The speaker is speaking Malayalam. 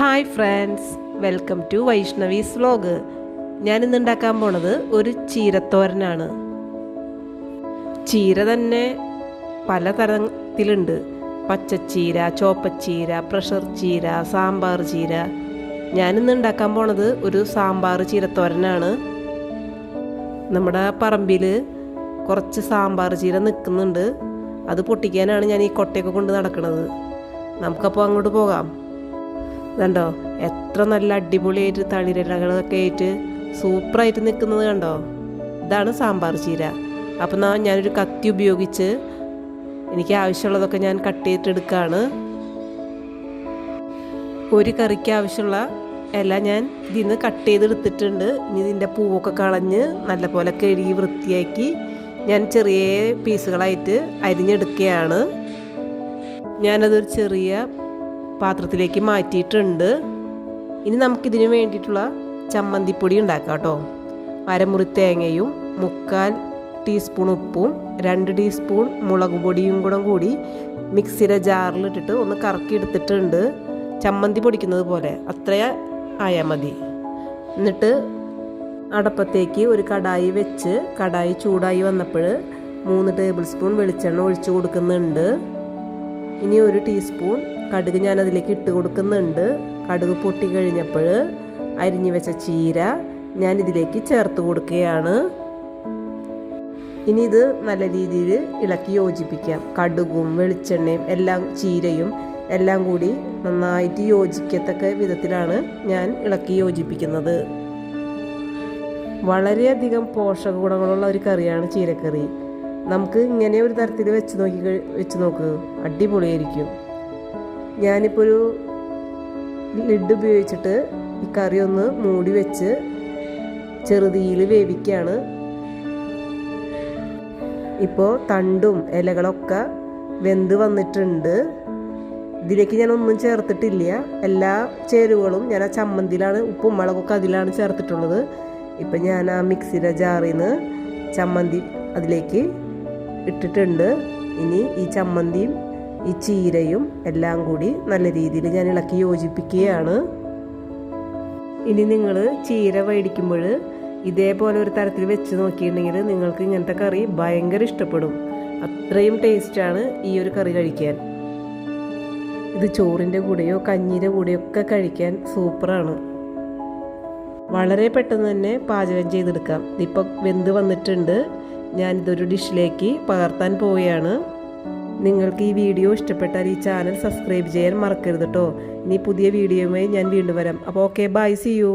Hi friends welcome to Vaishnavi's vlog ഞാനിന്ന് ഉണ്ടാക്കാൻ പോണത് ഒരു ചീരത്തോരനാണ്. ചീര തന്നെ പല തരത്തിലുണ്ട് പച്ചച്ചീര ചോപ്പച്ചീര പ്രഷർ ചീര സാമ്പാർ ചീര. ഞാനിന്ന് ഉണ്ടാക്കാൻ പോണത് ഒരു സാമ്പാർ ചീരത്തോരനാണ്. നമ്മുടെ പറമ്പിൽ കുറച്ച് സാമ്പാർ ചീര നിൽക്കുന്നുണ്ട്. അത് പൊട്ടിക്കാനാണ് ഞാൻ ഈ കൊട്ടയൊക്കെ കൊണ്ട് നടക്കുന്നത് നമുക്കപ്പോൾ അങ്ങോട്ട് പോകാം. കണ്ടോ? എത്ര നല്ല അടിപൊളിയായിട്ട് തളിരിലകളൊക്കെ ആയിട്ട് സൂപ്പറായിട്ട് നിൽക്കുന്നത് കണ്ടോ? ഇതാണ് സാമ്പാർ ചീര. അപ്പം ഞാനൊരു കത്തി ഉപയോഗിച്ച് എനിക്ക് ആവശ്യമുള്ളതൊക്കെ ഞാൻ കട്ട് ചെയ്തിട്ടെടുക്കുകയാണ് ഒരു കറിക്ക് ആവശ്യമുള്ള ഇല ഞാൻ ഇതിന്ന് കട്ട് ചെയ്തെടുത്തിട്ടുണ്ട്. ഇനി ഇതിന്റെ പൂവൊക്കെ കളഞ്ഞ് നല്ലപോലെ കഴുകി വൃത്തിയാക്കി ഞാൻ ചെറിയ പീസുകളായിട്ട് അരിഞ്ഞെടുക്കുകയാണ്. ഞാനതൊരു ചെറിയ പാത്രത്തിലേക്ക് മാറ്റിയിട്ടുണ്ട്. ഇനി നമുക്കിതിന് വേണ്ടിയിട്ടുള്ള ചമ്മന്തിപ്പൊടി ഉണ്ടാക്കാം കേട്ടോ. അരമുറി തേങ്ങയും മുക്കാൽ ടീസ്പൂൺ ഉപ്പും രണ്ട് ടീസ്പൂൺ മുളക് പൊടിയും കൂടെ കൂടി മിക്സിയുടെ ജാറിലിട്ടിട്ട് ഒന്ന് കറക്കി എടുത്തിട്ടുണ്ട്. ചമ്മന്തി പൊടിക്കുന്നത് പോലെ അത്ര ആയാൽ മതി. എന്നിട്ട് അടപ്പത്തേക്ക് ഒരു കടായി വെച്ച് കടായി ചൂടായി വന്നപ്പോൾ മൂന്ന് ടേബിൾ സ്പൂൺ വെളിച്ചെണ്ണ ഒഴിച്ചു കൊടുക്കുന്നുണ്ട്. ഇനി ഒരു ടീസ്പൂൺ കടുക് ഞാൻ അതിലേക്ക് ഇട്ട് കൊടുക്കുന്നുണ്ട്. കടുക് പൊട്ടി കഴിഞ്ഞപ്പോൾ അരിഞ്ഞു വെച്ച ചീര ഞാൻ ഇതിലേക്ക് ചേർത്ത് കൊടുക്കുകയാണ്. ഇനി ഇത് നല്ല രീതിയിൽ ഇളക്കി യോജിപ്പിക്കാം. കടുകും വെളിച്ചെണ്ണയും എല്ലാം ചീരയും എല്ലാം കൂടി നന്നായിട്ട് യോജിക്കത്തക്ക വിധത്തിലാണ് ഞാൻ ഇളക്കി യോജിപ്പിക്കുന്നത്. വളരെയധികം പോഷക ഗുണങ്ങളുള്ള ഒരു കറിയാണ് ചീരക്കറി. നമുക്ക് ഇങ്ങനെ ഒരു തരത്തിൽ വെച്ച് നോക്കി വെച്ച് നോക്ക്. അടിപൊളിയായിരിക്കും. ഞാനിപ്പോൾ ഒരു ലിഡ് ഉപയോഗിച്ചിട്ട് ഈ കറി ഒന്ന് മൂടി വെച്ച് ചെറുതീയിൽ വേവിക്കുകയാണ് ഇപ്പോൾ തണ്ടും ഇലകളൊക്കെ വെന്ത് വന്നിട്ടുണ്ട്. ഇതിലേക്ക് ഞാൻ ഒന്നും ചേർത്തിട്ടില്ല. എല്ലാ ചേരുവകളും ഞാൻ ആ ചമ്മന്തിയിലാണ് ഉപ്പും മുളകൊക്കെ അതിലാണ് ചേർത്തിട്ടുള്ളത്. ഇപ്പം ഞാൻ ആ മിക്സിയുടെ ജാറിൽ നിന്ന് ചമ്മന്തി അതിലേക്ക് ഇട്ടിട്ടുണ്ട്. ഇനി ഈ ചമ്മന്തിയും ഈ ചീരയും എല്ലാം കൂടി നല്ല രീതിയിൽ ഞാൻ ഇളക്കി യോജിപ്പിക്കുകയാണ്. ഇനി നിങ്ങൾ ചീര മേടിക്കുമ്പോൾ ഇതേപോലെ ഒരു തരത്തിൽ വെച്ച് നോക്കിയിട്ടുണ്ടെങ്കിൽ നിങ്ങൾക്ക് ഇങ്ങനത്തെ കറി ഭയങ്കര ഇഷ്ടപ്പെടും. അത്രയും ടേസ്റ്റാണ് ഈ ഒരു കറി കഴിക്കാൻ. ഇത് ചോറിന്റെ കൂടെയോ കഞ്ഞിന്റെ കൂടെയോ ഒക്കെ കഴിക്കാൻ സൂപ്പറാണ്. വളരെ പെട്ടെന്ന് തന്നെ പാചകം ചെയ്തെടുക്കാം. ഇതിപ്പോൾ വെന്ത് വന്നിട്ടുണ്ട്. ഞാനിതൊരു ഡിഷിലേക്ക് പകർത്താൻ പോവുകയാണ്. നിങ്ങൾക്ക് ഈ വീഡിയോ ഇഷ്ടപ്പെട്ടാൽ ഈ ചാനൽ സബ്സ്ക്രൈബ് ചെയ്യാൻ മറക്കരുത് കേട്ടോ ഇനി പുതിയ വീഡിയോയുമായി ഞാൻ വീണ്ടും വരാം. അപ്പോൾ ഓക്കെ ബൈ സി യു